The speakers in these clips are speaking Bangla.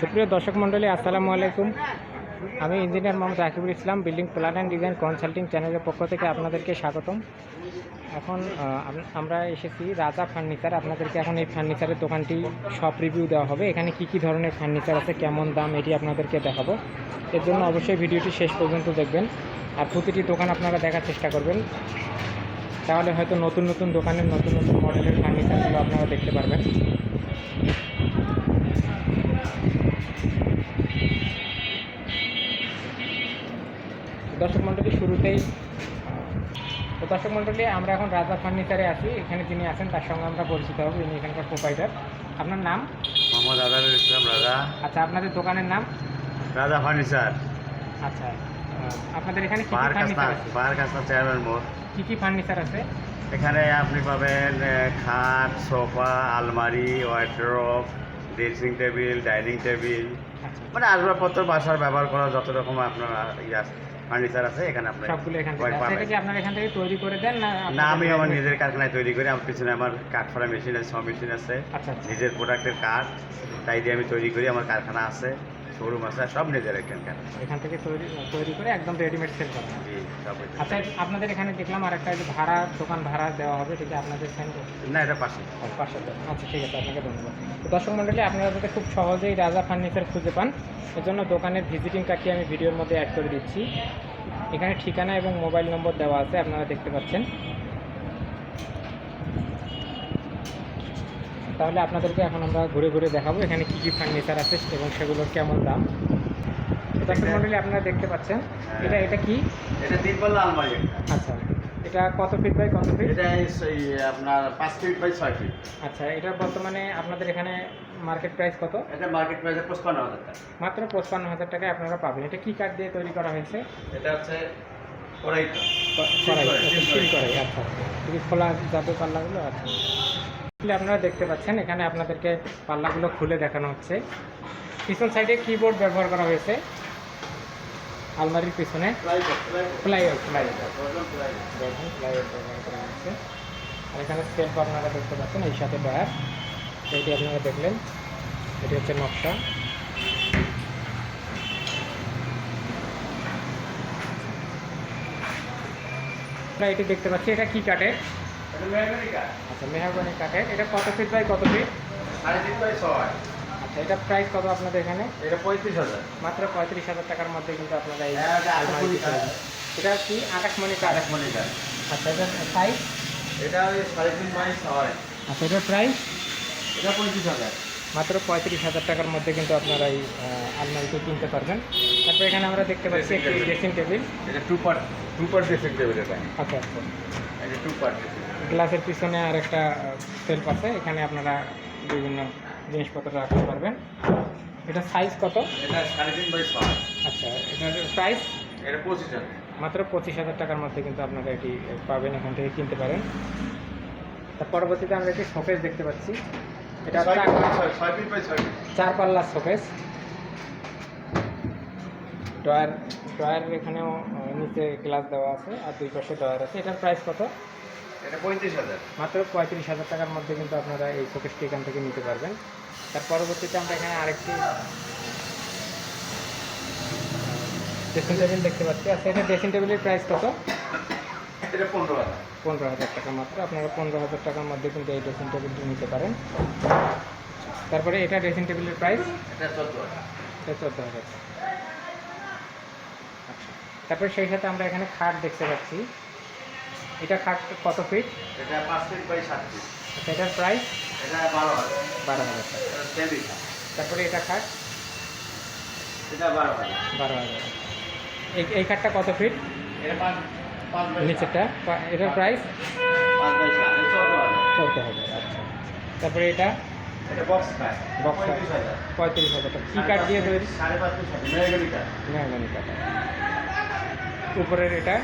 সুপ্রিয় দর্শক মণ্ডলী, আসসালামু আলাইকুম। আমি engineer Mohammad Rakibul Islam, building plan and design consulting চ্যানেলের পক্ষ থেকে আপনাদেরকে স্বাগতম। এখন আমরা এসেছি রাজা ফার্নিচার। আপনাদেরকে এখন এই ফার্নিচারের দোকানটি সব রিভিউ দেওয়া হবে। এখানে কি কি ধরনের ফার্নিচার আছে, কেমন দাম, এটি আপনাদেরকে দেখাবো। এর জন্য অবশ্যই ভিডিওটি শেষ পর্যন্ত দেখবেন। আর প্রতিটি দোকান আপনারা দেখার চেষ্টা করবেন। তাহলে হয়তো নতুন নতুন দোকানের, নতুন নতুন মডেলের ফার্নিচারগুলো আপনারা দেখতে পারবেন। মণ্ডলী শুরুতেই। তো দর্শক মণ্ডলী আমরা এখন রাজা ফার্নিচারে আছি। এখানে যিনি আছেন তার সঙ্গে আমরা পরিচিত হব। ইনি এখানকার প্রোপাইটার আপনার নাম? মোহাম্মদ আদারুল ইসলাম রাজা। আচ্ছা আপনাদের দোকানের নাম? রাজা ফার্নিচার। আচ্ছা আপনাদের এখানে কি কি ফার্নিচার আছে? পাহাড় কাস্তা চেয়ারম্যান মোড়। কি কি ফার্নিচার আছে? এখানে আপনি পাবেন খাট সোফা আলমারি wardrobe dressing table dining table মানে আসবাবপত্র বাসার ব্যবহার করা যত রকম আপনার ফার্নিচার আছে এখানে আপনার সবগুলো এখান থেকে কি আপনারা এখান থেকে তৈরি করে দেন না না আমি আমার নিজের কারখানায় তৈরি করি। আমার পিছনে আমার কাঠ ফরা মেশিন আছে সব মেশিন আছে। আচ্ছা আচ্ছা। নিজের প্রোডাক্টের কাঠ তাই দিয়ে আমি তৈরি করি। আমার কারখানা আছে। শোরুম আছে সব নিজের এখানকার। এখান থেকে তৈরি তৈরি করে একদম রেডিমেড সেল করা হয়। জি সব আচ্ছা আপনাদের এখানে দেখলাম আর একটা ভাড়া দোকান ভাড়া দেওয়া হবে ঠিক আছে আপনাদের সেন্ড না এটা পাশে। পাঁচশো টাকা আচ্ছা ঠিক আছে আপনাকে ধন্যবাদ। দর্শক মণ্ডলী আপনারা যাতে খুব সহজেই রাজা ফার্নিচার খুঁজে পান এজন্য দোকানের ভিজিটিং কার্ডটি আমি ভিডিওর মধ্যে অ্যাড করে দিচ্ছি। এখানে ঠিকানা এবং মোবাইল নম্বর দেওয়া আছে আপনারা দেখতে পাচ্ছেন। তাহলে আপনাদেরকে এখন আমরা ঘুরে ঘুরে দেখাবো এখানে কী কী ফার্নিচার আছে এবং সেগুলোর কেমন দাম। দর্শক মণ্ডলী আপনারা দেখতে পাচ্ছেন। এটা এটা কি? এটা তিন পাল্লা আলমারি আচ্ছা। এটা কত ফিট বাই কত ফিট এটা আপনার পাঁচ ফিট বাই ছয় ফিট আচ্ছা এটা বর্তমানে আপনাদের এখানে মার্কেট প্রাইস কত? এটা মার্কেট প্রাইসে পঁচপান্ন হাজার টাকা। মাত্র পঁচপান্ন হাজার টাকায় আপনারা পাবেন। এটা কি কাঠ দিয়ে তৈরি করা হয়েছে? এটা হচ্ছে কড়াই কড়াই, আচ্ছা, আচ্ছা। এটি খোলা যাবে পাল্লাগুলো আচ্ছা। আপনারা দেখতে পাচ্ছেন, এখানে আপনাদেরকে পাল্লাগুলো খুলে দেখানো হচ্ছে। পিছন সাইডে কিবোর্ড ব্যবহার করা হয়েছে। আলমারির পিছনে প্লাইউড প্লাইউড দেখুন ব্যবহার করা হয়েছে আর এখানে সেলফ আপনারা দেখতে পাচ্ছেন, এই সাথে ডয়ার এটি আপনারা দেখলেন, এটি হচ্ছে নকশা। আমরা এটি দেখতে পাচ্ছি, এটা কি কাঠের আচ্ছা মেহাগনি কাঠের এটা কত ফিট বাই কত ফিট সাড়ে তিন বাই ছয় আচ্ছা এটা প্রাইস কত আপনাদের এখানে? এটা পঁয়ত্রিশ হাজার মাত্র পঁয়ত্রিশ হাজার টাকার মধ্যে কিন্তু আপনারা এই হ্যাঁ, এটা কি আকাশমণি পেয়ে যাবেন। এটা কি? আকাশমণি কাঠ আচ্ছা এটা সাইজ এটা সাড়ে তিন বাই ছয়। আচ্ছা এটার প্রাইস এটা পঁয়ত্রিশ হাজার। মাত্র পঁয়ত্রিশ হাজার টাকার মধ্যে কিন্তু আপনারা এই আলমারিটি কিনতে পারবেন। তারপর এখানে আমরা দেখতে পাচ্ছি একটি ড্রেসিং টেবিল এটা two part two part dressing table এটা। আচ্ছা আচ্ছা। এটা টু পার্ট গ্লাসের পিছনে আর একটা সেলফ আছে। এখানে আপনারা বিভিন্ন জিনিসপত্র রাখতে পারবেন। এটা সাইজ কত? এটা সাড়ে তিন বাই ছয়। আচ্ছা এটার প্রাইস এটা পঁচিশ হাজার। মাত্র পঁচিশ হাজার টাকার মধ্যে কিন্তু আপনারা এটি পাবেন এখান থেকে কিনতে পারেন। তার পরবর্তীতে আমরা একটি শোকেস দেখতে পাচ্ছি। এটা চার- পাল্লার শোকেস ডয়ার ডয়ার এখানেও নিচে গ্লাস দেওয়া আছে আর দুই পাশে ডয়ার আছে। এটার প্রাইস কত? এটা পঁয়ত্রিশ হাজার। মাত্র পঁয়ত্রিশ হাজার টাকার মধ্যে কিন্তু আপনারা এই শোকেসটি এখান থেকে নিতে পারবেন। তার পরবর্তীতে আমরা এখানে আরেকটি ড্রেসিং টেবিল দেখতে পাচ্ছি। আচ্ছা এটা ড্রেসিং টেবিলের প্রাইস কত? এটা পনেরো হাজার। পনেরো হাজার টাকা মাত্র। আপনারা পনেরো হাজার টাকার মধ্যে কিন্তু এই ড্রেসিং টেবিলটি নিতে পারেন। তারপরে এটা ড্রেসিং টেবিলের প্রাইস এটা চোদ্দ হাজার। এটা চোদ্দ হাজার। টাকা আচ্ছা। তারপরে সেই সাথে আমরা এখানে খাট দেখতে পাচ্ছি। এটা খাট কত ফিট এটা পাঁচ ফিট বাই সাত ফিট আচ্ছা এটার প্রাইস এটা বারো হাজার। বারো হাজার টাকা। তারপরে এটা খাট? এটা বারো হাজার। বারো হাজার। এই খাটটা কত ফিট এটা পাঁচ। নিচেরটা। এটার প্রাইস চোদ্দ হাজার আচ্ছা। তারপরে এটা? বক্স পঁয়ত্রিশ হাজার। টাকা। কী কাঠ দিয়ে তৈরি? মেহগনি কাঠ উপরের এটা?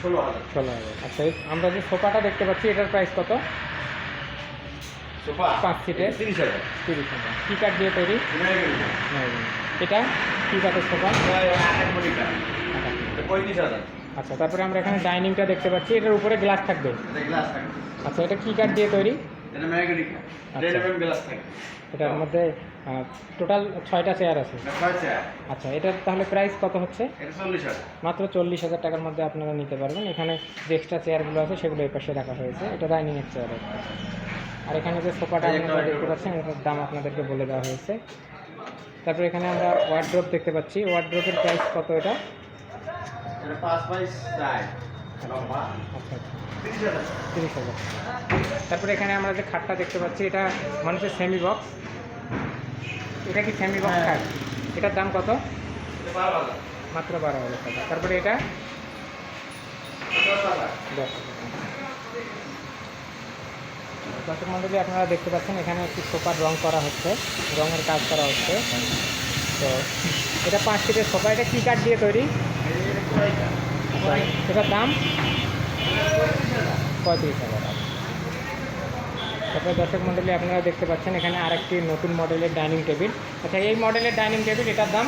ষোলো হাজার। ষোলো হাজার। আচ্ছা আমরা যে সোফাটা দেখতে পাচ্ছি এটার প্রাইস কত? সোফা? পাঁচ সিটের? তিরিশ হাজার। তিরিশ হাজার। কী কাঠ দিয়ে তৈরি? এটা? কী কাঠের সোফা? পঁয়ত্রিশ হাজার। আচ্ছা তারপরে আমরা এখানে ডাইনিংটা দেখতে পাচ্ছি। এটার উপরে গ্লাস থাকবে। গ্লাস থাকবে। আচ্ছা এটা কী কাঠ দিয়ে তৈরি? এটা আচ্ছা। গ্লাস এটার মধ্যে টোটাল ছয়টা চেয়ার আছে। আচ্ছা এটার তাহলে প্রাইস কত হচ্ছে? মাত্র চল্লিশ হাজার টাকার মধ্যে আপনারা নিতে পারবেন। এখানে যে এক্সট্রা চেয়ারগুলো আছে সেগুলো এই পাশে রাখা হয়েছে। এটা ডাইনিংয়ের চেয়ার। আর এখানে যে সোফাটা আপনারা দেখতে পাচ্ছেন এটার দাম আপনাদেরকে বলে দেওয়া হয়েছে। তারপরে এখানে আমরা ওয়ার্ড্রোপ দেখতে পাচ্ছি। ওয়ার্ড্রোপের প্রাইস কত এটা? এটা পাঁচ বাই চার লম্বা তিরিশ হাজার। তারপরে এখানে আমরা যে খাটটা দেখতে পাচ্ছি এটা মানুষের সেমি বক্স এটা কি সেমি বক্স হ্যাঁ। খাট? এটার দাম কত? মাত্র বারো হাজার টাকা। তারপরে এটা? দশ। দর্শক মণ্ডলী আপনারা দেখতে পাচ্ছেন এখানে একটি সোফার রং করা হচ্ছে। রঙের কাজ করা হচ্ছে। তো এটা পাঁচ সিটের সোফা। এটা কী কাঠ দিয়ে তৈরি? এটার দাম? পঁয়ত্রিশ হাজার টাকা। তারপরে দর্শক মণ্ডলী আপনারা দেখতে পাচ্ছেন এখানে আরেকটি নতুন মডেলের ডাইনিং টেবিল। আচ্ছা এই মডেলের ডাইনিং টেবিল এটার দাম?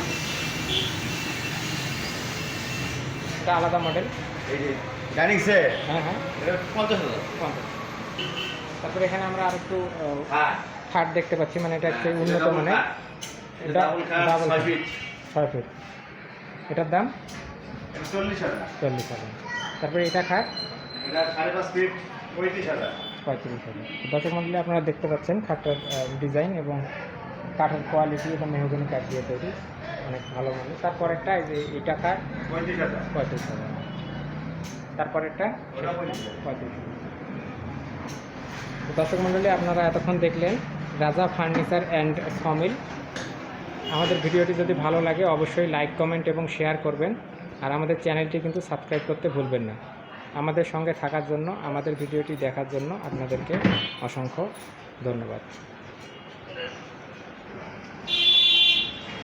এটা আলাদা মডেল। ডাইনিং সেট হ্যাঁ হ্যাঁ। পঞ্চাশ হাজার। পঞ্চাশ। তারপরে এখানে আমরা আহ, হ্যাঁ খাট দেখতে পাচ্ছি মানে এটা হচ্ছে উন্নত মানের। এটা ডাবল ছয় ফিট এটার দাম? চল্লিশ হাজার। চল্লিশ হাজার। তারপরে এটা খাট এটা সাড়ে পাঁচ ফিট পঁয়ত্রিশ হাজার। পঁয়ত্রিশ হাজার। দর্শক মন্ডলী আপনারা দেখতে পাচ্ছেন খাটটার ডিজাইন এবং কাঠের কোয়ালিটি এবং মেহগনি কাঠ দিয়ে তৈরি। অনেক ভালো মানে তারপর একটা এই যে এটা কাঠ পঁয়ত্রিশ হাজার। পঁয়ত্রিশ হাজার। তারপর একটা পঁয়ত্রিশ হাজার। দর্শক মণ্ডলী আপনারা এতক্ষণ দেখলেন রাজা ফার্নিচার অ্যান্ড সমিল। আমাদের ভিডিওটি যদি ভালো লাগে অবশ্যই লাইক কমেন্ট এবং শেয়ার করবেন। আর আমাদের চ্যানেলটি কিন্তু সাবস্ক্রাইব করতে ভুলবেন না। আমাদের সঙ্গে থাকার জন্য, আমাদের ভিডিওটি দেখার জন্য আপনাদেরকে অসংখ্য ধন্যবাদ।